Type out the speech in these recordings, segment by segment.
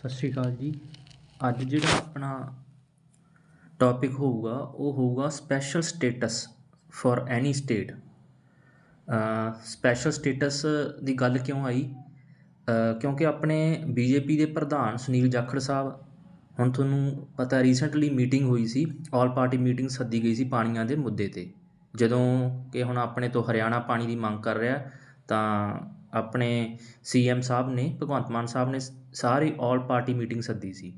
ਸਤਿ ਸ਼੍ਰੀ ਅਕਾਲ ਜੀ। ਅੱਜ ਜਿਹੜਾ ਆਪਣਾ ਟੌਪਿਕ ਹੋਊਗਾ, ਉਹ ਹੋਊਗਾ special status for any state special status ਦੀ ਗੱਲ ਕਿਉਂ ਆਈ? ਕਿਉਂਕਿ ਆਪਣੇ ਬੀਜੇਪੀ ਦੇ ਪ੍ਰਧਾਨ ਸੁਨੀਲ ਜਾਖੜ ਸਾਹਿਬ, ਹੁਣ ਤੁਹਾਨੂੰ ਪਤਾ ਰੀਸੈਂਟਲੀ ਮੀਟਿੰਗ ਹੋਈ ਸੀ ਆਲ ਪਾਰਟੀ ਮੀਟਿੰਗ ਸੱਦੀ ਗਈ ਸੀ ਪਾਣੀਆਂ ਦੇ ਮੁੱਦੇ ਤੇ। ਜਦੋਂ ਕਿ ਹੁਣ ਆਪਣੇ ਤੋਂ ਹਰਿਆਣਾ ਪਾਣੀ ਦੀ ਮੰਗ ਕਰ ਰਿਹਾ, ਤਾਂ ਆਪਣੇ ਸੀਐਮ ਸਾਹਿਬ ਨੇ, ਭਗਵੰਤ ਮਾਨ ਸਾਹਿਬ ਨੇ ਸਾਰੀ ਆਲ ਪਾਰਟੀ ਮੀਟਿੰਗ ਸੱਦੀ ਸੀ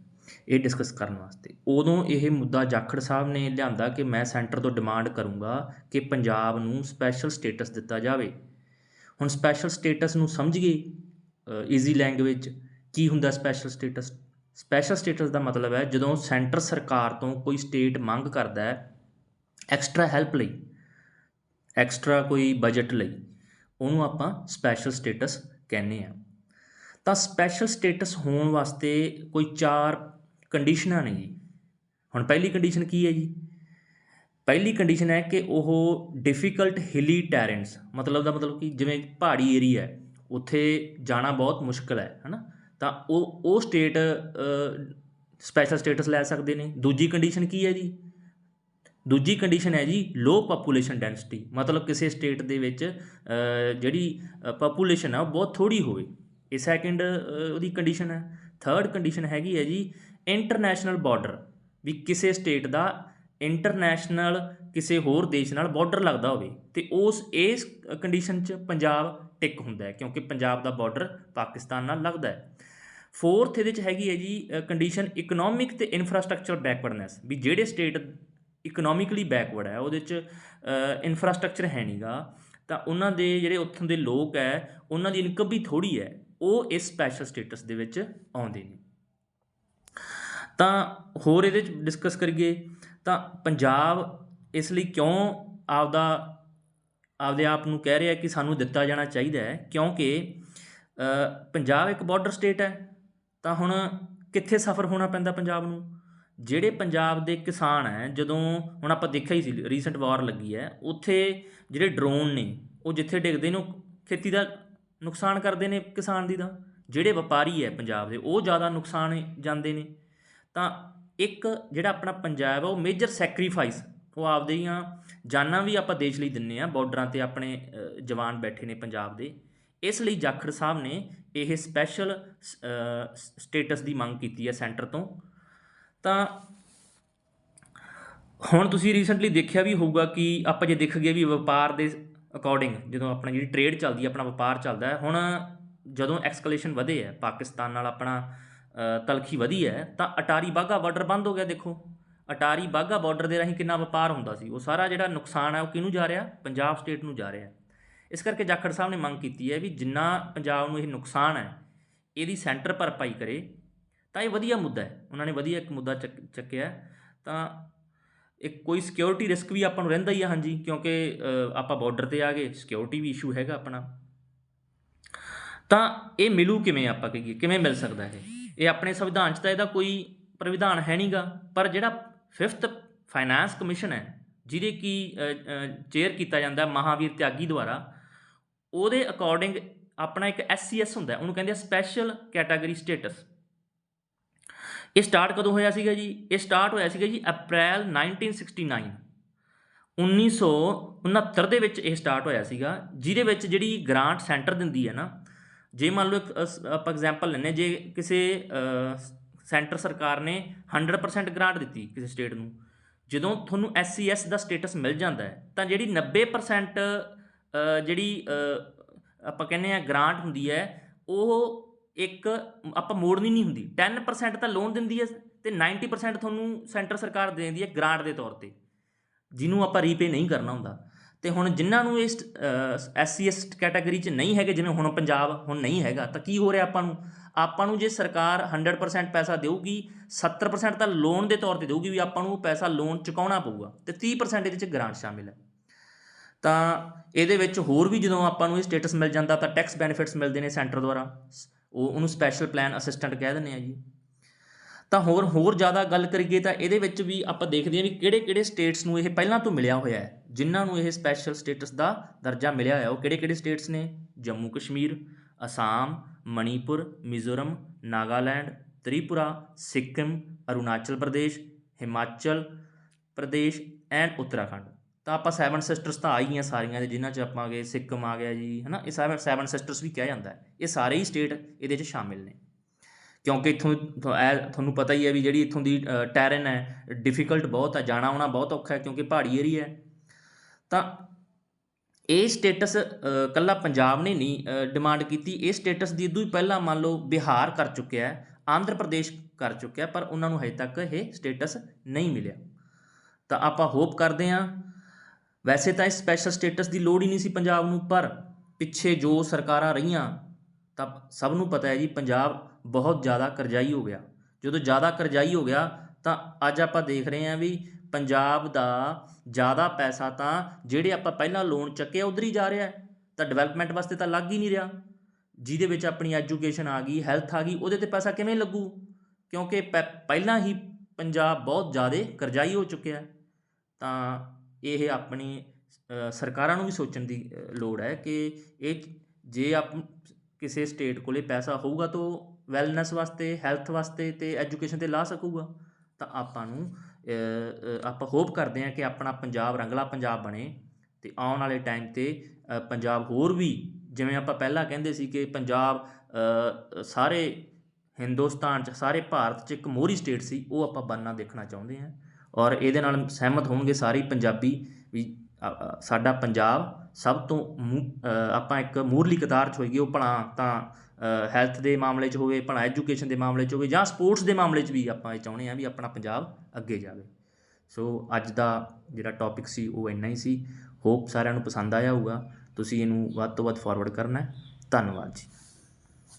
ਇਹ ਡਿਸਕਸ ਕਰਨ ਵਾਸਤੇ। ਉਦੋਂ ਇਹ ਮੁੱਦਾ ਜਾਖੜ ਸਾਹਿਬ ਨੇ ਲਿਆਂਦਾ ਕਿ ਮੈਂ ਸੈਂਟਰ ਤੋਂ ਡਿਮਾਂਡ ਕਰੂੰਗਾ ਕਿ ਪੰਜਾਬ ਨੂੰ ਸਪੈਸ਼ਲ ਸਟੇਟਸ ਦਿੱਤਾ ਜਾਵੇ। ਹੁਣ ਸਪੈਸ਼ਲ ਸਟੇਟਸ ਨੂੰ ਸਮਝੀਏ ਈਜ਼ੀ ਲੈਂਗੁਏਜ ਕੀ ਹੁੰਦਾ ਸਪੈਸ਼ਲ ਸਟੇਟਸ ਸਪੈਸ਼ਲ ਸਟੇਟਸ ਦਾ ਮਤਲਬ ਹੈ ਜਦੋਂ ਸੈਂਟਰ ਸਰਕਾਰ ਤੋਂ ਕੋਈ ਸਟੇਟ ਮੰਗ ਕਰਦਾ ਹੈ ਐਕਸਟਰਾ ਹੈਲਪ ਲਈ ਐਕਸਟਰਾ ਕੋਈ ਬਜਟ ਲਈ। ਉਹਨੂੰ ਆਪਾਂ ਸਪੈਸ਼ਲ ਸਟੇਟਸ ਕਹਿੰਦੇ ਆ ਤਾਂ ਸਪੈਸ਼ਲ ਸਟੇਟਸ ਹੋਣ ਵਾਸਤੇ ਕੋਈ ਚਾਰ ਕੰਡੀਸ਼ਨਾਂ ਨੇ ਜੀ। ਹੁਣ ਪਹਿਲੀ ਕੰਡੀਸ਼ਨ ਕੀ ਹੈ ਜੀ? ਪਹਿਲੀ ਕੰਡੀਸ਼ਨ ਹੈ ਕਿ ਉਹ ਡਿਫਿਕਲਟ ਹਿਲੀ ਟੈਰੈਂਟਸ ਮਤਲਬ ਦਾ ਮਤਲਬ ਕਿ ਜਿਵੇਂ ਪਹਾੜੀ ਏਰੀਆ ਹੈ, ਉੱਥੇ ਜਾਣਾ ਬਹੁਤ ਮੁਸ਼ਕਲ ਹੈ, ਹਨਾ? ਤਾਂ ਉਹ ਉਹ ਸਟੇਟ ਸਪੈਸ਼ਲ ਸਟੇਟਸ ਲੈ ਸਕਦੇ ਨੇ। ਦੂਜੀ ਕੰਡੀਸ਼ਨ ਕੀ ਹੈ ਜੀ? ਦੂਜੀ ਕੰਡੀਸ਼ਨ ਹੈ ਜੀ ਲੋ ਪੋਪੂਲੇਸ਼ਨ ਡੈਂਸਿਟੀ ਮਤਲਬ ਕਿਸੇ ਸਟੇਟ ਦੇ ਵਿੱਚ ਜਿਹੜੀ ਪੋਪੂਲੇਸ਼ਨ ਹੈ ਉਹ ਬਹੁਤ ਥੋੜੀ ਹੋਵੇ। ਇਹ ਸੈਕਿੰਡ ਉਹਦੀ ਕੰਡੀਸ਼ਨ ਹੈ। ਥਰਡ ਕੰਡੀਸ਼ਨ ਹੈਗੀ ਹੈ ਜੀ ਇੰਟਰਨੈਸ਼ਨਲ ਬਾਰਡਰ ਵੀ ਕਿਸੇ ਸਟੇਟ ਦਾ ਇੰਟਰਨੈਸ਼ਨਲ ਕਿਸੇ ਹੋਰ ਦੇਸ਼ ਨਾਲ ਬਾਰਡਰ ਲੱਗਦਾ ਹੋਵੇ, ਤੇ ਉਸ, ਇਸ ਕੰਡੀਸ਼ਨ 'ਚ ਪੰਜਾਬ ਟਿਕ ਹੁੰਦਾ ਹੈ, ਕਿਉਂਕਿ ਪੰਜਾਬ ਦਾ ਬਾਰਡਰ ਪਾਕਿਸਤਾਨ ਨਾਲ ਲੱਗਦਾ ਹੈ। ਫੋਰਥ ਇਹਦੇ 'ਚ ਹੈਗੀ ਹੈ ਜੀ ਕੰਡੀਸ਼ਨ ਇਕਨੋਮਿਕ ਤੇ ਇਨਫਰਾਸਟ੍ਰਕਚਰ ਬੈਕਵਰਡਨੈਸ ਵੀ ਜਿਹੜੇ ਸਟੇਟ ਇਕਨੋਮਿਕਲੀ ਬੈਕਵਰਡ ਹੈ, ਉਹਦੇ 'ਚ ਇਨਫਰਾਸਟ੍ਰਕਚਰ ਹੈ ਨਹੀਂਗਾ ਤਾਂ ਉਹਨਾਂ ਦੇ ਜਿਹੜੇ ਉੱਥੋਂ ਦੇ ਲੋਕ ਹੈ, ਉਹਨਾਂ ਦੀ ਇਨਕਮ ਵੀ ਥੋੜੀ ਹੈ, ਉਹ ਇਸ ਸਪੈਸ਼ਲ ਸਟੇਟਸ ਦੇ ਵਿੱਚ ਆਉਂਦੇ ਨੇ। ਤਾਂ ਹੋਰ ਇਹਦੇ 'ਚ ਡਿਸਕਸ ਕਰੀਏ, ਤਾਂ ਪੰਜਾਬ ਇਸ ਲਈ ਕਿਉਂ ਆਪਦਾ, ਆਪਦੇ ਆਪ ਨੂੰ ਕਹਿ ਰਿਹਾ ਕਿ ਸਾਨੂੰ ਦਿੱਤਾ ਜਾਣਾ ਚਾਹੀਦਾ ਹੈ, ਕਿਉਂਕਿ ਪੰਜਾਬ ਇੱਕ ਬਾਰਡਰ ਸਟੇਟ ਹੈ, ਤਾਂ ਹੁਣ ਕਿੱਥੇ ਸਫ਼ਰ ਹੋਣਾ ਪੈਂਦਾ ਪੰਜਾਬ ਨੂੰ? ਜਿਹੜੇ ਪੰਜਾਬ ਦੇ ਕਿਸਾਨ ਹੈ, ਜਦੋਂ ਹੁਣ ਆਪਾਂ ਦੇਖਿਆ ਹੀ ਸੀ ਰੀਸੈਂਟ ਵਾਰ ਲੱਗੀ ਹੈ, ਉੱਥੇ ਜਿਹੜੇ ਡਰੋਨ ਨੇ, ਉਹ ਜਿੱਥੇ ਡਿੱਗਦੇ ਨੇ, ਉਹ ਖੇਤੀ ਦਾ ਨੁਕਸਾਨ ਕਰਦੇ ਨੇ ਕਿਸਾਨ ਦੀ ਦਾ ਜਿਹੜੇ ਵਪਾਰੀ ਹੈ ਪੰਜਾਬ ਦੇ, ਉਹ ਜ਼ਿਆਦਾ ਨੁਕਸਾਨ ਜਾਂਦੇ ਨੇ। ਤਾਂ ਇੱਕ ਜਿਹੜਾ ਆਪਣਾ ਪੰਜਾਬ ਹੈ ਉਹ ਮੇਜਰ ਸੈਕਰੀਫਾਈਸ ਉਹ ਆਪਦੇ ਹੀ ਜਾਨਾਂ ਵੀ ਆਪਾਂ ਦੇਸ਼ ਲਈ ਦਿੰਨੇ ਆ ਬਾਰਡਰਾਂ ਤੇ ਆਪਣੇ ਜਵਾਨ ਬੈਠੇ ਨੇ ਪੰਜਾਬ ਦੇ। ਇਸ ਲਈ ਜਾਖੜ ਸਾਹਿਬ ਨੇ ਇਹ ਸਪੈਸ਼ਲ ਸਟੇਟਸ ਦੀ ਮੰਗ ਕੀਤੀ ਹੈ ਸੈਂਟਰ ਤੋਂ। ਤਾਂ ਹੁਣ ਤੁਸੀਂ ਰੀਸੈਂਟਲੀ ਦੇਖਿਆ ਵੀ ਹੋਊਗਾ ਕਿ ਆਪਾਂ ਜੇ ਦੇਖ ਗਏ ਵੀ ਵਪਾਰ ਦੇ ਅਕੋਰਡਿੰਗ ਜਦੋਂ ਆਪਣਾ ਜਿਹੜੀ ਟ੍ਰੇਡ ਚੱਲਦੀ ਹੈ, ਆਪਣਾ ਵਪਾਰ ਚੱਲਦਾ ਹੈ, ਹੁਣ ਜਦੋਂ ਐਕਸਕਲੇਸ਼ਨ ਵਧੇ ਹੈ, ਪਾਕਿਸਤਾਨ ਨਾਲ ਆਪਣਾ ਤਲਖੀ ਵਧੀ ਹੈ, ਤਾਂ ਅਟਾਰੀ ਬਾਗਾ ਬਾਰਡਰ ਬੰਦ ਹੋ ਗਿਆ, ਦੇਖੋ। ਅਟਾਰੀ ਬਾਗਾ ਬਾਰਡਰ ਦੇ ਰਾਹੀਂ ਕਿੰਨਾ ਵਪਾਰ ਹੁੰਦਾ ਸੀ। ਉਹ ਸਾਰਾ ਜਿਹੜਾ ਨੁਕਸਾਨ ਹੈ, ਉਹ ਕਿਹਨੂੰ ਜਾ ਰਿਹਾ? ਪੰਜਾਬ ਸਟੇਟ ਨੂੰ ਜਾ ਰਿਹਾ ਇਸ ਕਰਕੇ ਜਾਖੜ ਸਾਹਿਬ ਨੇ ਮੰਗ ਕੀਤੀ ਹੈ ਵੀ ਜਿੰਨਾ ਪੰਜਾਬ ਨੂੰ ਇਹ ਨੁਕਸਾਨ ਹੈ, ਇਹਦੀ ਸੈਂਟਰ ਭਰਪਾਈ ਕਰੇ। ਤਾਂ ਇਹ ਵਧੀਆ ਮੁੱਦਾ ਹੈ। ਉਹਨਾਂ ਨੇ ਵਧੀਆ ਇੱਕ ਮੁੱਦਾ ਚੱਕ, ਚੱਕਿਆ ਤਾਂ ਇੱਕ ਕੋਈ ਸਿਕਿਉਰਿਟੀ ਰਿਸਕ ਵੀ ਆਪਾਂ ਨੂੰ ਰਹਿੰਦਾ ਹੀ ਆ, ਹਾਂਜੀ, ਕਿਉਂਕਿ ਆਪਾਂ ਬਾਰਡਰ ਤੇ ਆ ਗਏ ਸਿਕਿਉਰਿਟੀ ਵੀ ਇਸ਼ੂ ਹੈਗਾ ਆਪਣਾ। ਤਾਂ ਇਹ ਮਿਲੂ ਕਿਵੇਂ ਆਪਾਂ ਕਹੀਏ ਕਿਵੇਂ ਮਿਲ ਸਕਦਾ ਇਹ? ਇਹ ਆਪਣੇ ਸੰਵਿਧਾਨ 'ਚ ਤਾਂ ਇਹਦਾ ਕੋਈ ਪ੍ਰਵਿਧਾਨ ਹੈ ਨਹੀਂਗਾ ਪਰ ਜਿਹੜਾ 5th ਫਾਈਨੈਂਸ ਕਮਿਸ਼ਨ ਹੈ, ਜਿਹਦੇ ਕੀ ਚੇਅਰ ਕੀਤਾ ਜਾਂਦਾ ਮਹਾਵੀਰ ਤਿਆਗੀ ਦੁਆਰਾ, ਉਹਦੇ ਅਕੋਰਡਿੰਗ ਆਪਣਾ ਇੱਕ ਐਸਸੀਐਸ ਹੁੰਦਾ ਉਹਨੂੰ ਕਹਿੰਦੇ ਆ ਸਪੈਸ਼ਲ ਕੈਟਾਗਰੀ ਸਟੇਟਸ ਇਹ ਸਟਾਰਟ ਕਦੋਂ ਹੋਇਆ ਸੀਗਾ ਜੀ? ਇਹ ਸਟਾਰਟ ਹੋਇਆ ਸੀਗਾ ਜੀ ਅਪ੍ਰੈਲ 1969 1969 ਦੇ ਵਿੱਚ ਇਹ ਸਟਾਰਟ ਹੋਇਆ ਸੀਗਾ, ਜਿਹਦੇ ਵਿੱਚ ਜਿਹੜੀ ਗ੍ਰਾਂਟ ਸੈਂਟਰ ਦਿੰਦੀ ਹੈ ਨਾ, ਜੇ ਮੰਨ ਲਓ ਇੱਕ ਆਪਾਂ ਐਗਜ਼ਾਮਪਲ ਲੈਂਦੇ ਜੇ ਕਿਸੇ ਸੈਂਟਰ ਸਰਕਾਰ ਨੇ 100% ਗ੍ਰਾਂਟ ਦਿੱਤੀ ਕਿਸੇ ਸਟੇਟ ਨੂੰ, ਜਦੋਂ ਤੁਹਾਨੂੰ ਐਸਸੀਐਸ ਦਾ ਸਟੇਟਸ ਮਿਲ ਜਾਂਦਾ ਹੈ, ਤਾਂ ਜਿਹੜੀ 90% ਜਿਹੜੀ ਆਪਾਂ ਕਹਿੰਦੇ ਆ ਗ੍ਰਾਂਟ ਹੁੰਦੀ ਹੈ, ਉਹ ਇੱਕ ਆਪਾਂ ਮੋੜਨੀ ਨਹੀਂ ਹੁੰਦੀ। 10% ਤਾਂ ਲੋਨ ਦਿੰਦੀ ਹੈ ਤੇ 90% ਤੁਹਾਨੂੰ ਸੈਂਟਰ ਸਰਕਾਰ ਦੇ ਦਿੰਦੀ ਹੈ ਗ੍ਰਾਂਟ ਦੇ ਤੌਰ ਤੇ। ਜਿਹਨੂੰ ਆਪਾਂ ਰੀਪੇ ਨਹੀਂ ਕਰਨਾ ਹੁੰਦਾ। ਤੇ ਹੁਣ ਜਿਨ੍ਹਾਂ ਨੂੰ ਇਸ ਐਸਸੀਐਸ ਕੈਟਾਗਰੀ 'ਚ ਨਹੀਂ ਹੈਗੇ, ਜਿਵੇਂ ਹੁਣ ਪੰਜਾਬ ਹੁਣ ਨਹੀਂ ਹੈਗਾ, ਤਾਂ ਕੀ ਹੋ ਰਿਹਾ ਆਪਾਂ ਨੂੰ? ਆਪਾਂ ਨੂੰ ਜੇ ਸਰਕਾਰ 100% ਪੈਸਾ ਦੇਊਗੀ 70% ਤਾਂ ਲੋਨ ਦੇ ਤੌਰ ਤੇ ਦੇਊਗੀ ਵੀ ਆਪਾਂ ਨੂੰ ਪੈਸਾ ਲੋਨ ਚੁਕਾਉਣਾ ਪਊਗਾ, ਤੇ 30% ਇਹਦੇ 'ਚ ਗ੍ਰਾਂਟ ਸ਼ਾਮਿਲ ਹੈ। ਤਾਂ ਇਹਦੇ ਵਿੱਚ ਹੋਰ ਵੀ ਜਦੋਂ ਆਪਾਂ ਨੂੰ ਇਹ ਸਟੇਟਸ ਮਿਲ ਜਾਂਦਾ, ਤਾਂ ਟੈਕਸ ਬੈਨੀਫਿਟਸ ਮਿਲਦੇ ਨੇ ਸੈਂਟਰ ਦੁਆਰਾ। ਉਹ ਉਹਨੂੰ ਸਪੈਸ਼ਲ ਪਲਾਨ ਅਸਿਸਟੈਂਟ ਕਹਿ ਦਿੰਦੇ ਆ ਜੀ। ਤਾਂ ਹੋਰ ਹੋਰ ਜ਼ਿਆਦਾ ਗੱਲ ਕਰੀਏ ਤਾਂ ਇਹਦੇ ਵਿੱਚ ਵੀ ਆਪਾਂ ਦੇਖਦੇ ਹਾਂ ਵੀ ਕਿਹੜੇ ਕਿਹੜੇ ਸਟੇਟਸ ਨੂੰ ਇਹ ਪਹਿਲਾਂ ਤੋਂ ਮਿਲਿਆ ਹੋਇਆ ਹੈ, ਜਿਨ੍ਹਾਂ ਨੂੰ ਇਹ ਸਪੈਸ਼ਲ ਸਟੇਟਸ ਦਾ ਦਰਜਾ ਮਿਲਿਆ ਹੋਇਆ। ਉਹ ਕਿਹੜੇ ਕਿਹੜੇ ਸਟੇਟਸ ਨੇ? ਜੰਮੂ ਕਸ਼ਮੀਰ, ਅਸਾਮ, ਮਣੀਪੁਰ, ਮਿਜ਼ੋਰਮ, ਨਾਗਾਲੈਂਡ, ਤ੍ਰਿਪੁਰਾ, ਸਿੱਕਮ, ਅਰੁਣਾਚਲ ਪ੍ਰਦੇਸ਼, ਹਿਮਾਚਲ ਪ੍ਰਦੇਸ਼, ਐਂਡ ਉੱਤਰਾਖੰਡ। ਤਾਂ ਆਪਾਂ ਸੈਵਨ ਸਿਸਟਰਸ ਤਾਂ ਆ ਹੀ ਗਈਆਂ ਸਾਰੀਆਂ ਦੇ ਜਿਨ੍ਹਾਂ 'ਚ ਆਪਾਂ ਗਏ ਸਿੱਕਮ ਆ ਗਿਆ ਜੀ, ਹਨਾ? ਇਹ ਸੈਵਨ ਸੈਵਨ ਸਿਸਟਰਸ ਵੀ ਕਿਹਾ ਜਾਂਦਾ ਇਹ ਸਾਰੇ ਹੀ ਸਟੇਟ ਇਹਦੇ 'ਚ ਸ਼ਾਮਿਲ ਨੇ। ਕਿਉਂਕਿ ਇੱਥੋਂ ਤੁਹਾਨੂੰ ਪਤਾ ਹੀ ਹੈ ਵੀ ਜਿਹੜੀ ਇੱਥੋਂ ਦੀ ਟੈਰਨ ਹੈ ਡਿਫਿਕਲਟ ਬਹੁਤ ਹੈ, ਜਾਣਾ ਆਉਣਾ ਬਹੁਤ ਔਖਾ ਹੈ, ਕਿਉਂਕਿ ਪਹਾੜੀ ਏਰੀਆ ਹੈ। ਤਾਂ ਇਹ ਸਟੇਟਸ ਕੱਲਾ ਪੰਜਾਬ ਨੇ ਨਹੀਂ ਡਿਮਾਂਡ ਕੀਤੀ। ਇਹ ਸਟੇਟਸ ਦੀ ਇਦੋਂ ਹੀ ਪਹਿਲਾਂ ਮੰਨ ਲਓ ਬਿਹਾਰ ਕਰ ਚੁੱਕਿਆ ਹੈ, ਆਂਧਰ ਪ੍ਰਦੇਸ਼ ਕਰ ਚੁੱਕਿਆ ਪਰ ਉਹਨਾਂ ਨੂੰ ਹਜੇ ਤੱਕ ਇਹ ਸਟੇਟਸ ਨਹੀਂ ਮਿਲਿਆ। ਤਾਂ ਆਪਾਂ ਹੋਪ ਕਰਦੇ ਹਾਂ ਵੈਸੇ ਤਾਂ ਇਸ ਸਪੈਸ਼ਲ ਸਟੇਟਸ ਦੀ ਲੋੜ ਹੀ ਨਹੀਂ ਸੀ ਪੰਜਾਬ ਨੂੰ, ਪਰ ਪਿੱਛੇ ਜੋ ਸਰਕਾਰਾਂ ਰਹੀਆਂ, ਤਾਂ ਸਭ ਨੂੰ ਪਤਾ ਹੈ ਜੀ ਪੰਜਾਬ ਬਹੁਤ ਜ਼ਿਆਦਾ ਕਰਜ਼ਾਈ ਹੋ ਗਿਆ। ਜਦੋਂ ਜ਼ਿਆਦਾ ਕਰਜ਼ਾਈ ਹੋ ਗਿਆ, ਤਾਂ ਅੱਜ ਆਪਾਂ ਦੇਖ ਰਹੇ ਹਾਂ ਵੀ ਪੰਜਾਬ ਦਾ ਜ਼ਿਆਦਾ ਪੈਸਾ ਤਾਂ ਜਿਹੜੇ ਆਪਾਂ ਪਹਿਲਾਂ ਲੋਨ ਚੱਕੇ ਉਧਰ ਹੀ ਜਾ ਰਿਹਾ ਹੈ। ਤਾਂ ਡਿਵੈਲਪਮੈਂਟ ਵਾਸਤੇ ਤਾਂ ਲੱਗ ਹੀ ਨਹੀਂ ਰਿਹਾ। ਜਿਹਦੇ ਵਿੱਚ ਆਪਣੀ ਐਜੂਕੇਸ਼ਨ ਆ ਗਈ ਹੈਲਥ ਆ ਗਈ, ਉਹਦੇ ਤੇ ਪੈਸਾ ਕਿਵੇਂ ਲੱਗੂ? ਕਿਉਂਕਿ ਪੈ- ਪਹਿਲਾਂ ਹੀ ਪੰਜਾਬ ਬਹੁਤ ਜ਼ਿਆਦਾ ਕਰਜ਼ਾਈ ਹੋ ਚੁੱਕਿਆ ਤਾਂ ਇਹ ਆਪਣੀ ਸਰਕਾਰਾਂ ਨੂੰ ਵੀ ਸੋਚਣ ਦੀ ਲੋੜ ਹੈ ਕਿ ਇਹ ਜੇ ਆਪ ਕਿਸੇ ਸਟੇਟ ਕੋਲੇ ਪੈਸਾ ਹੋਊਗਾ ਤਾਂ ਵੈਲਨੈਸ ਵਾਸਤੇ ਹੈਲਥ ਵਾਸਤੇ ਤੇ ਐਜੂਕੇਸ਼ਨ ਤੇ ਲਾ ਸਕੂਗਾ। ਤਾਂ ਆਪਾਂ ਨੂੰ ਆਪਾਂ ਹੋਪ ਕਰਦੇ ਹਾਂ ਕਿ ਆਪਣਾ ਪੰਜਾਬ, ਰੰਗਲਾ ਪੰਜਾਬ ਬਣੇ ਤੇ ਆਉਣ ਵਾਲੇ ਟਾਈਮ ਤੇ ਪੰਜਾਬ ਹੋਰ ਵੀ, ਜਿਵੇਂ ਆਪਾਂ ਪਹਿਲਾਂ ਕਹਿੰਦੇ ਸੀ ਕਿ ਪੰਜਾਬ ਸਾਰੇ ਹਿੰਦੁਸਤਾਨ ਚ, ਸਾਰੇ ਭਾਰਤ ਚ ਇੱਕ ਮੋਹਰੀ ਸਟੇਟ ਸੀ, ਉਹ ਆਪਾਂ ਬਣਨਾ ਦੇਖਣਾ ਚਾਹੁੰਦੇ ਹਾਂ। ਔਰ ਇਹਦੇ ਨਾਲ ਸਹਿਮਤ ਹੋਣਗੇ ਸਾਰੇ ਪੰਜਾਬੀ ਵੀ ਸਾਡਾ ਪੰਜਾਬ ਸਭ ਤੋਂ ਮੂ- ਆਪਾਂ ਇੱਕ ਮੂਰਲੀ ਕਤਾਰ 'ਚ ਹੋਈਏ, ਉਹ ਭਲਾ ਤਾਂ ਹੈਲਥ ਦੇ ਮਾਮਲੇ 'ਚ ਹੋਵੇ, ਭਲਾ ਐਜੂਕੇਸ਼ਨ ਦੇ ਮਾਮਲੇ 'ਚ ਹੋਵੇ, ਜਾਂ ਸਪੋਰਟਸ ਦੇ ਮਾਮਲੇ 'ਚ ਵੀ ਆਪਾਂ ਇਹ ਚਾਹੁੰਦੇ ਹਾਂ ਵੀ ਆਪਣਾ ਪੰਜਾਬ ਅੱਗੇ ਜਾਵੇ। ਸੋ ਅੱਜ ਦਾ ਜਿਹੜਾ ਟੌਪਿਕ ਸੀ, ਉਹ ਇੰਨਾ ਹੀ ਸੀ। ਹੋਪ ਸਾਰਿਆਂ ਨੂੰ ਪਸੰਦ ਆਇਆ ਹੋਊਗਾ। ਤੁਸੀਂ ਇਹਨੂੰ ਵੱਧ ਤੋਂ ਵੱਧ ਫਾਰਵਰਡ ਕਰਨਾ ਧੰਨਵਾਦ ਜੀ।